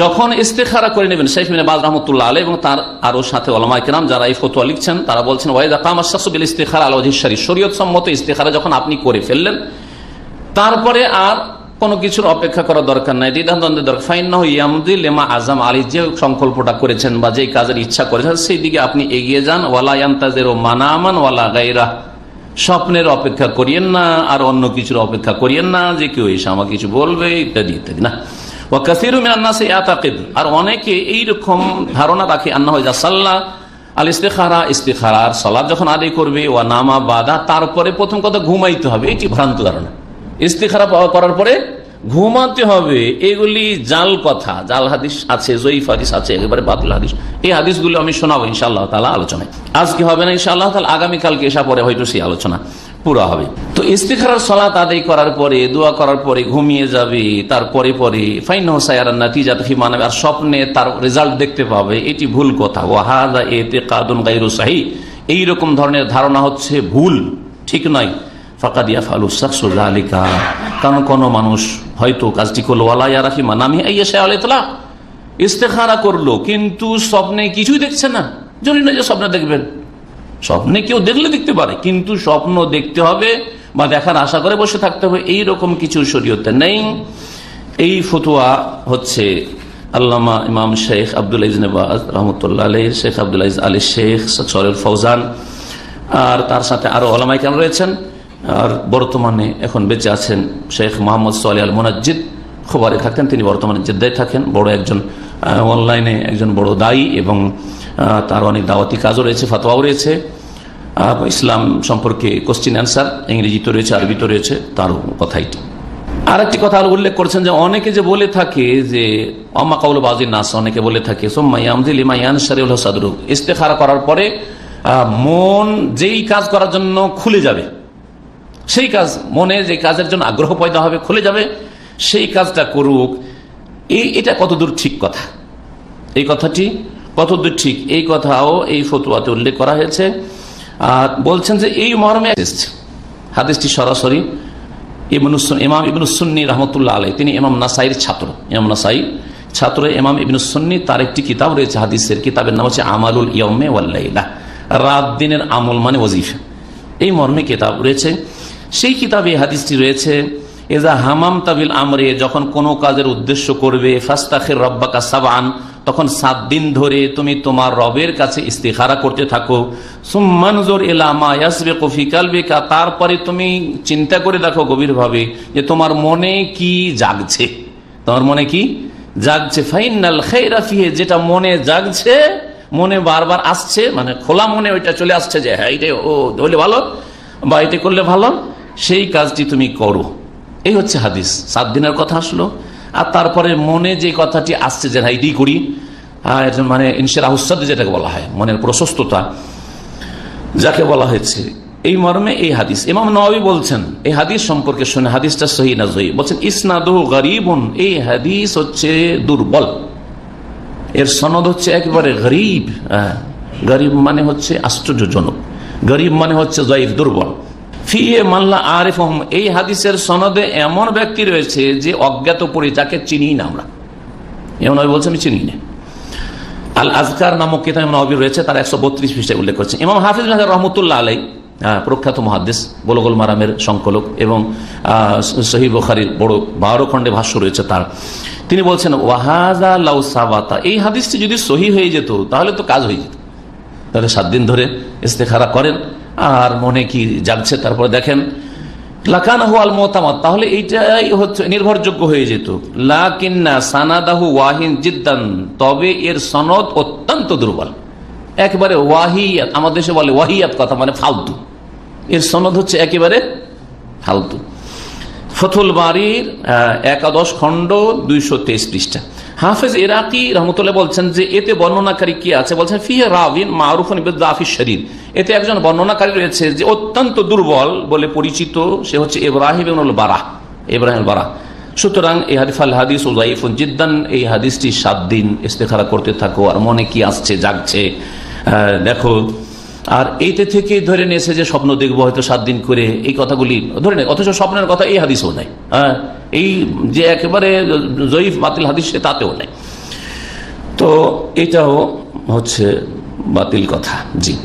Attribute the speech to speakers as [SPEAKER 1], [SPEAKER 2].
[SPEAKER 1] যখন ইস্তেখারা করে নেবেন, শেখ মিনে বাজ রহমতুল্লাহ আলী এবং তার আরও সাথে ওলামাইকেরাম যারা এই ফতোয়া লিখছেন, তারা বলছেন ইস্তেখার আল অধিসারী সম্মত ইস্তেখারা যখন আপনি করে ফেললেন, তারপরে আর কোনো কিছুর অপেক্ষা করার দরকার নাই। দ্বিধাদ্বন্দ্বের দরকার। ফাইন ইয়ামদি লেমা আজম আলী, যে সংকল্পটা করেছেন বা যে কাজের ইচ্ছা করেছেন সেই দিকে আপনি এগিয়ে যান। ওয়ালা ইয়ান্তাজের ও মানামান ওয়ালা গাইরা স্বপ্নের অপেক্ষা করিয়েন না, আর অন্য কিছুর অপেক্ষা করিয়েন না, যে কেউ এসে আমাকে কিছু বলবে, ইত্যাদি ইত্যাদি, না? আর অনেকে এইরকম ধারণা রাখে আন্না হয়ে যা সাল্লাহ আল ইস্তেখারা, ইস্তেখারার সলাদ যখন আদায় করবে ও নামা, বাদা, তারপরে প্রথম কথা ঘুমাইতে হবে। এটি ভ্রান্ত ধারণা? ইস্তেখারা করার পরে ঘুমাতে হবে। এগুলি জাল কথা। জাল হাদিস আছে, জয়ীফ হাদিস আছে, একেবারে বাতুল হাদিস। এই হাদিসগুলো আমি শোনাবো ইনশাআল্লাহ তালা আলোচনায়। আজকে হবে না ইনশাআল্লাহ তালা আগামীকালকে এসা পরে হয়তো সেই আলোচনা। পুরো হবে। তো ইস্তিখারার সলাত আদায় করার পরে, দোয়া করার পরে ঘুমিয়ে যাবে, তারপরে পরে ফাইন হোসাইয়ার নাতিজা তুফি মানবে আর স্বপ্নে তার রেজাল্ট দেখতে পাবে, এটি ভুল কথা। ও ওয়াহাদা এতে কাদুন গাইরু সাহি, এইরকম ধরনের ধারণা হচ্ছে ভুল, ঠিক নয়। কারণ কোনো মানুষ হয়তো কাজটি আইয়া আলাইতলা ইস্তেখারা করল, কিন্তু স্বপ্নে কিছুই দেখছে না। জানি না যে স্বপ্নে দেখবেন। স্বপ্নে কেউ দেখলে দেখতে পারে, কিন্তু স্বপ্ন দেখতে হবে বা দেখার আশা করে বসে থাকতে হবে এই রকম কিছু শরীয়তে নেই। এই ফতুয়া হচ্ছে আল্লামা ইমাম শেখ আব্দুল ইজনেবাজ রহমতুল্লাহ আলী শেখ আব্দুল আলী শেখ সরের ফৌজান, আর তার সাথে আরও ওলামাই কেন রয়েছেন, আর বর্তমানে এখন বেঁচে আছেন শেখ মোহাম্মদ সোয়ালি আল মোনাজিদ খবরে থাকেন তিনি বর্তমানে জেদ্দায় থাকেন, বড় একজন অনলাইনে একজন বড় দায়ী এবং তার অনেক দাওয়াতি কাজও রয়েছে ফতোয়াও রয়েছে। ইসলাম সম্পর্কে কোশ্চিন অ্যান্সার ইংরেজিতে রয়েছে, আরবিতে রয়েছে, তারও কথাইটি আর একটি কথা উল্লেখ করছেন যে, অনেকে যে বলে থাকে যে অম্মা কাউল বাজির নাস অনেকে বলে থাকে ইস্তেখারা করার পরে মন যেই কাজ করার জন্য খুলে যাবে, সেই কাজ, মনে যে কাজের জন্য আগ্রহ পয়দা হবে, খুলে যাবে, সেই কাজটা করুক। এই, এটা কতদূর ঠিক কথা? এই কথাটি কতদূর ঠিক? এই কথাও এই ফতুয়াতে উল্লেখ করা হয়েছে। আর বলছেন যে এই মর্মে এসেছে হাদিসটি সরাসরি ইবনুসুন ইমাম ইবনুসুন্নি রহমতুল্লাহ আলাই তিনি ইমাম নাসাইয়ের ছাত্র। ইমাম নাসাই ছাত্র, ইমাম ইবনুসুন্নি তার একটি কিতাব রয়েছে হাদিসের, কিতাবের নাম হচ্ছে আমালুল ইয়মে ওয়াল্লাইলা রাত দিনের আমল মানে ওজিফা। এই মর্মে কিতাব রয়েছে। সেই কিতাবে হাদিসটি রয়েছে এজা হামাম তাবিল আমরে যখন কোনো কাজের উদ্দেশ্য করবে, ফাস্তাখের রব্বাকা সাবান তখন সাত দিন ধরে তুমি তোমার রবের কাছে ইস্তেখারা করতে থাকো। সুম্মানজোর এলামা ইয়াসবে কফিকাল বেকা তারপরে তুমি চিন্তা করে দেখো গভীরভাবে যে তোমার মনে কি জাগছে। তোমার মনে কি জাগছে? ফাইনাল খেরাফিহে যেটা মনে জাগছে, মনে বারবার আসছে মানে খোলা মনে ওইটা চলে আসছে যে হ্যাঁ এটা ও ধরলে ভালো, বা এটা করলে ভালো, সেই কাজটি তুমি করো। এই হচ্ছে হাদিস। সাত দিনের কথা আসলো। আর তারপরে মনে যে কথাটি আসছে যে হ্যাঁ এটাই করি। মানে ইনসের আহসাদ যেটাকে বলা হয়, মনের প্রশস্ততা যাকে বলা হয়েছে। এই মর্মে এই হাদিস। ইমাম নবী বলছেন, এই হাদিস সম্পর্কে শুনে, হাদিসটা সহি না জয়ী বলছেন ইসনাদু গরিবন। এই হাদিস হচ্ছে দুর্বল। এর সনদ হচ্ছে একেবারে গরিব। গরিব মানে হচ্ছে আশ্চর্যজনক। গরিব মানে হচ্ছে জয়ীফ, দুর্বল। ফিয়ে মাল্লা আরিফ এই হাদিসের সনদে এমন ব্যক্তি রয়েছে যে অজ্ঞাত পড়ে যাকে চিনি না আমরা। এমন বলছে আমি চিনি না। আল আজকার নামক কিতাব নবী রয়েছে, তার একশো বত্রিশ পৃষ্ঠায় উল্লেখ করছে। ইমাম হাফিজ রহমতুল্লাহ আলাই প্রখ্যাত মহাদ্দেশ গোলগোল মারামের সংকলক এবং সহি বখারির বড় বারো খণ্ডে ভাষ্য রয়েছে তার। তিনি বলছেন, ওয়াহাজা লাউ সাবাতা। এই হাদিসটি যদি সহি হয়ে যেত, তাহলে তো কাজ হয়ে যেত। তাহলে সাত দিন ধরে ইস্তেখারা করেন আর মনে কি জাগছে? তারপর দেখেন, লাকানাহু আল মোতামত তাহলে এইটাই হচ্ছে নির্ভরযোগ্য হয়ে যেত। লাকিন্না সানাদাহু ওয়াহিন জিদ্দান, তবে এর সনদ অত্যন্ত দুর্বল। একেবারে ওয়াহিয়াত, আমাদের দেশে বলে ওয়াহিয়াত কথা মানে ফালতু। এর সনদ হচ্ছে একেবারে ফালতু। ফথুল বাড়ির একাদশ খণ্ড দুইশো তেইশ পৃষ্ঠা। হাফেজ ইরাকি রহমতুল্লাহ বলছেন যে এতে বর্ণনাকারী কি আছে? বলছেন, ফিহে রাবিন মারুফন ইবদাফি শরীর। এতে একজন বর্ণনাকারী রয়েছে যে অত্যন্ত দুর্বল বলে পরিচিত, সে হচ্ছে ইব্রাহিম বারা ইব্রাহিম বারা সুতরাং এই হাদিফ আল হাদিস উজাইফুন জিদ্দান, এই হাদিসটি সাত দিন ইস্তেখারা করতে থাকো, আর মনে কি আসছে, জাগছে। দেখো আর এইতে থেকে ধরে নিয়েছে যে স্বপ্ন দেখব হয়তো সাত দিন করে এই কথাগুলি ধরে নেই অথচ স্বপ্নের কথা এই হাদিসও নাই। হ্যাঁ এই যে একেবারে জয়ীফ বাতিল হাদিস তাতেও নাই। তো এটাও হচ্ছে বাতিল কথা, জি।